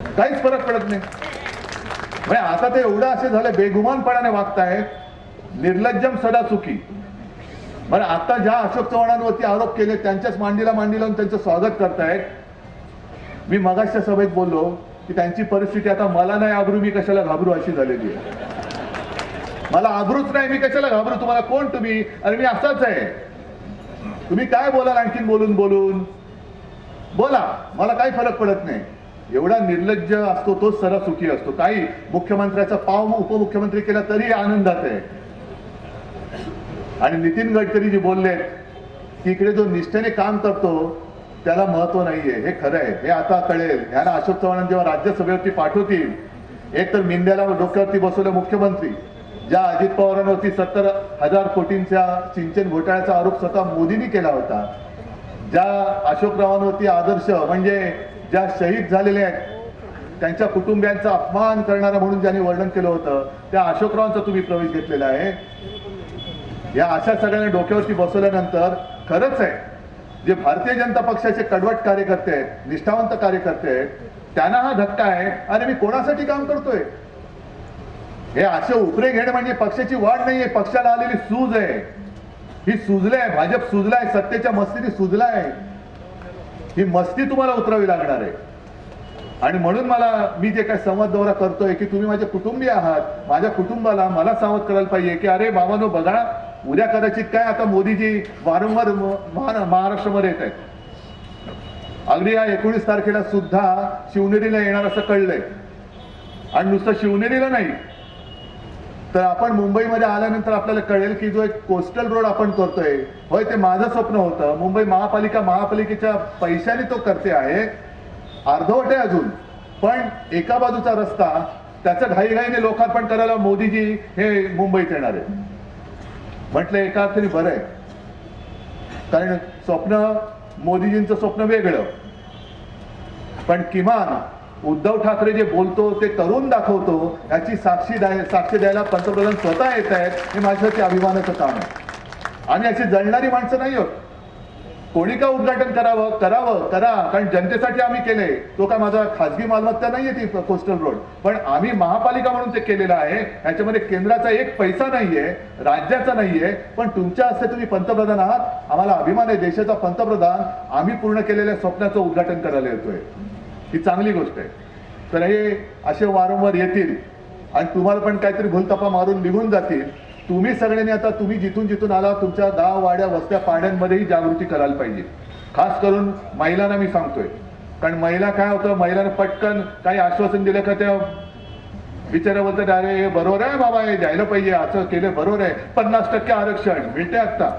काहीच फरक पडत नाही. म्हणजे आता ते एवढं असे झाले बेगुमानपणाने वागतायत निर्लज्जम सदा चुकी बरं आता ज्या अशोक चव्हाणांवरती आरोप केले त्यांच्याच मांडीला मांडी लावून त्यांचं स्वागत करतायत मी मगाशच्या सभेत बोललो की त्यांची परिस्थिती आता मला नाही आबरू मी कशाला घाबरू अशी झालेली आहे. मला आबरूच नाही मी कशाला घाबरू? तुम्हाला कोण तुम्ही? अरे मी असाच आहे. तुम्ही काय बोलाल आणखीन बोलून बोलून? बोला मला काही फरक पडत नाही. एवढा निर्लज्ज असतो तोच सरा सुखी असतो. काही मुख्यमंत्र्याचा पाव उपमुख्यमंत्री केला तरी आनंदात आहे. आणि नितीन गडकरी जे बोलले की इकडे जो निष्ठेने काम करतो त्याला महत्त्व नाहीये. हे खरं आहे. हे आता कळेल. ह्याला अशोक चव्हाण जेव्हा राज्यसभेवरती पाठवतील एक तर मिंद्याला डोक्यावरती बसवलं मुख्यमंत्री ज्या अजित पवारांवरती सत्तर हजार कोटींच्या सिंचन घोटाळ्याचा आरोप स्वतः मोदींनी केला होता. ज्या अशोकरावांवरती आदर्श म्हणजे ज्या शहीद झालेले आहेत त्यांच्या कुटुंबियांचा अपमान करणारा म्हणून ज्यांनी वर्णन केलं होतं त्या अशोकरावांचा तुम्ही प्रवेश घेतलेला आहे. या अशा सगळ्यांना डोक्यावरती बसवल्यानंतर खरंच आहे जे भारतीय जनता पक्षाचे कडवट कार्यकर्ते आहेत निष्ठावंत कार्यकर्ते आहेत त्यांना हा धक्का आहे आणि मी कोणासाठी काम करतोय? हे असे उपरे घेणे म्हणजे पक्षाची वाढ नाहीये पक्षाला आलेली सूज आहे. ही सुजलाय भाजप सुजलाय सत्तेच्या मस्तीने सुजलाय. ही मस्ती तुम्हाला उतरावी लागणार आहे. आणि म्हणून मला मी जे काय संवाद दौरा करतोय की तुम्ही माझे कुटुंबीय आहात माझ्या कुटुंबाला मला सावध करायला पाहिजे की अरे बाबानो बघा उद्या कदाचित काय आता मोदीजी वारंवार म- महाराष्ट्रामध्ये येत आहेत. अगदी या एकोणीस तारखेला सुद्धा शिवनेरीला येणार असं कळलंय. आणि नुसतं शिवनेरीला नाही तर आपण मुंबईमध्ये आल्यानंतर आपल्याला कळेल की जो एक कोस्टल रोड आपण करतोय होय ते माझं स्वप्न होतं. मुंबई महापालिका महापालिकेच्या पैशाने तो करते आहे. अर्धवट आहे अजून. पण एका बाजूचा रस्ता त्याचं घाईघाईने लोकार्पण करायला मोदीजी हे मुंबईत येणार आहे म्हटलं एका अर्थाने बरं आहे. कारण स्वप्न मोदीजींचं स्वप्न वेगळं. पण किमान उद्धव ठाकरे जे बोलतो ते करून दाखवतो याची साक्षी द्याय साक्षी द्यायला पंतप्रधान स्वतः येत आहेत हे माझ्यासाठी अभिमानाचं काम आहे. आणि अशी जळणारी माणसं नाही होत. कोणी का उद्घाटन करावं? करावं करा कारण जनतेसाठी आम्ही केले. तो काय माझा खाजगी मालमत्ता नाहीये ती कोस्टल रोड पण आम्ही महापालिका म्हणून ते केलेलं आहे. याच्यामध्ये केंद्राचा एक पैसा नाहीये राज्याचा नाहीये. पण तुमच्या हस्ते तुम्ही पंतप्रधान आहात. आम्हाला अभिमान आहे. देशाचा पंतप्रधान आम्ही पूर्ण केलेल्या स्वप्नाचं उद्घाटन करायला येतोय. ही चांगली गोष्ट आहे. तर हे असे वारंवार येतील आणि तुम्हाला पण काहीतरी भूलतपा मारून निघून जातील. तुम्ही सगळ्यांनी आता तुम्ही जिथून जिथून आला तुमच्या गाव वाड्या वस्त्या पाड्यांमध्येही जागृती करायला पाहिजे. खास करून महिलांना मी सांगतोय. कारण महिला काय होतं महिलांना पटकन काही आश्वासन दिलं का त्या बिचारा बोलतात अरे बरोबर आहे बाबा हे द्यायला पाहिजे असं केलं बरोबर आहे. पन्नास टक्के आरक्षण मिळते आता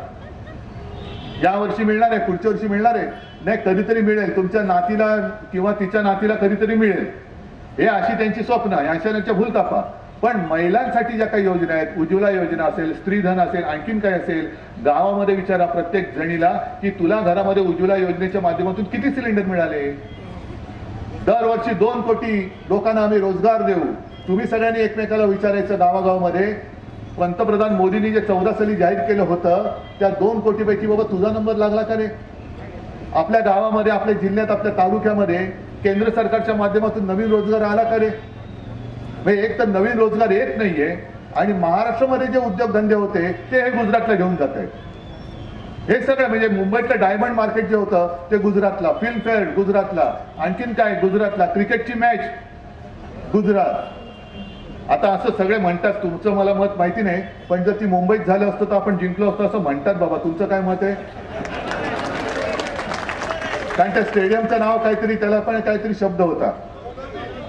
या वर्षी मिळणार आहे पुढच्या वर्षी मिळणार आहे. नाही कधीतरी मिळेल. तुमच्या नातीला किंवा तिच्या नातीला कधीतरी मिळेल. हे अशी त्यांची स्वप्न आहे. अशा त्यांच्या भूलतापा पण महिलांसाठी ज्या काही योजना आहेत उज्ज्वला योजना असेल स्त्रीधन असेल आणखीन काय असेल गावामध्ये विचारा प्रत्येक जणीला की तुला घरामध्ये उज्ज्वला योजनेच्या माध्यमातून किती सिलेंडर मिळाले? दरवर्षी दोन कोटी लोकांना आम्ही रोजगार देऊ. तुम्ही सगळ्यांनी एकमेकाला विचारायचं गावागावामध्ये पंतप्रधान मोदींनी जे चौदा साली जाहीर केलं होतं त्या दोन कोटीपैकी बाबा तुझा नंबर लागला का रे? आपल्या गावामध्ये आपल्या जिल्ह्यात आपल्या तालुक्यामध्ये केंद्र सरकारच्या माध्यमातून नवीन रोजगार आला का रे? म्हणजे एक तर नवीन रोजगार येत नाहीये आणि महाराष्ट्रामध्ये जे उद्योगधंदे होते ते हे गुजरातला घेऊन जात आहेत. हे सगळं म्हणजे मुंबईतलं डायमंड मार्केट जे होतं ते गुजरातला फिल्मफेअर गुजरातला आणखीन काय गुजरातला क्रिकेटची मॅच गुजरात. आता असं सगळे म्हणतात तुमचं मला मत माहिती नाही पण जर ती मुंबईत झालं असतं तर आपण जिंकलो असतो असं म्हणतात बाबा. तुमचं काय मत आहे? कारण त्या स्टेडियमचं नाव काहीतरी त्याला पण काहीतरी शब्द होता.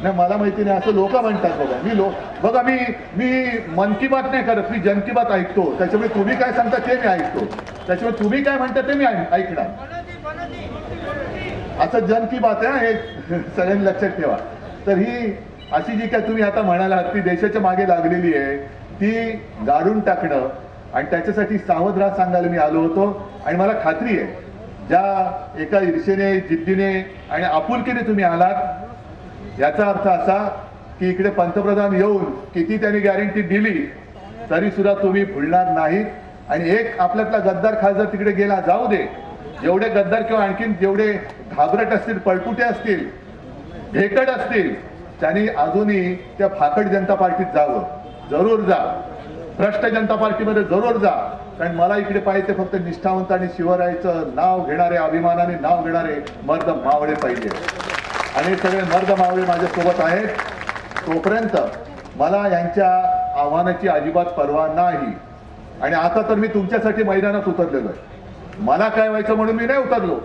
नाही मला माहिती नाही असं लोक म्हणतात बघा मी लोक बघा मी मी मन की बात नाही करत मी जन की बात ऐकतो. त्याच्यामुळे तुम्ही काय सांगता ते मी ऐकतो. त्याच्यामुळे तुम्ही काय म्हणता ते मी ऐकणार. असं जन की बात आहे हे सगळ्यांनी लक्षात ठेवा. तर ही अशी जी काय तुम्ही आता म्हणाला ती देशाच्या मागे लागलेली आहे ती गाडून टाकणं आणि त्याच्यासाठी सावध राहा सांगायला मी आलो होतो. आणि मला खात्री आहे ज्या एका ईर्षेने जिद्दीने आणि आपुलकीने तुम्ही आलात याचा अर्थ असा की इकडे पंतप्रधान येऊन किती त्यांनी गॅरंटी दिली तरी सुद्धा तुम्ही भुलणार नाहीत. आणि एक आपल्यातला गद्दार खासदार तिकडे गेला जाऊ दे. जेवढे गद्दार किंवा आणखीन जेवढे घाबरट असतील पळपुटे असतील भेकड असतील त्यांनी अजूनही त्या फाकड जनता पार्टीत जावं. जरूर जा. भ्रष्ट जनता पार्टीमध्ये जरूर जा. कारण मला इकडे पाहिजे फक्त निष्ठावंत आणि शिवरायचं नाव घेणारे अभिमानाने नाव घेणारे मर्द मावळे पाहिजे. आणि सगळे मर्द मावळे माझ्यासोबत आहेत. तोपर्यंत मला यांच्या आव्हानाची अजिबात पर्वा नाही. आणि आता तर मी तुमच्यासाठी मैदानात उतरलेलो आहे. मला काय व्हायचं म्हणून मी नाही उतरलो.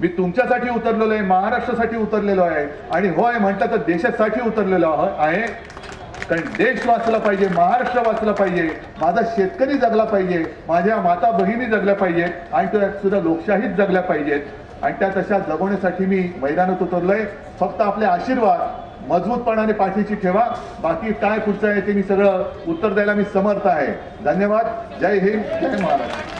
मी तुमच्यासाठी उतरलेलो आहे महाराष्ट्रासाठी उतरलेलो आहे. आणि होय म्हटलं तर देशासाठी उतरलेलो आहो- आहे. कारण देश वाचला पाहिजे महाराष्ट्र वाचला पाहिजे. माझा शेतकरी जगला पाहिजे. माझ्या माता बहिणी जगल्या पाहिजेत. आणि त्या सुद्धा लोकशाहीच जगल्या पाहिजेत. आणि त्या तशा जगवण्यासाठी मी मैदानात उतरलोय. फक्त आपले आशीर्वाद मजबूतपणाने पाठीशी ठेवा. बाकी काय पुढचं आहे ते मी सगळं उत्तर द्यायला मी समर्थ आहे. धन्यवाद. जय हिंद. जय महाराष्ट्र.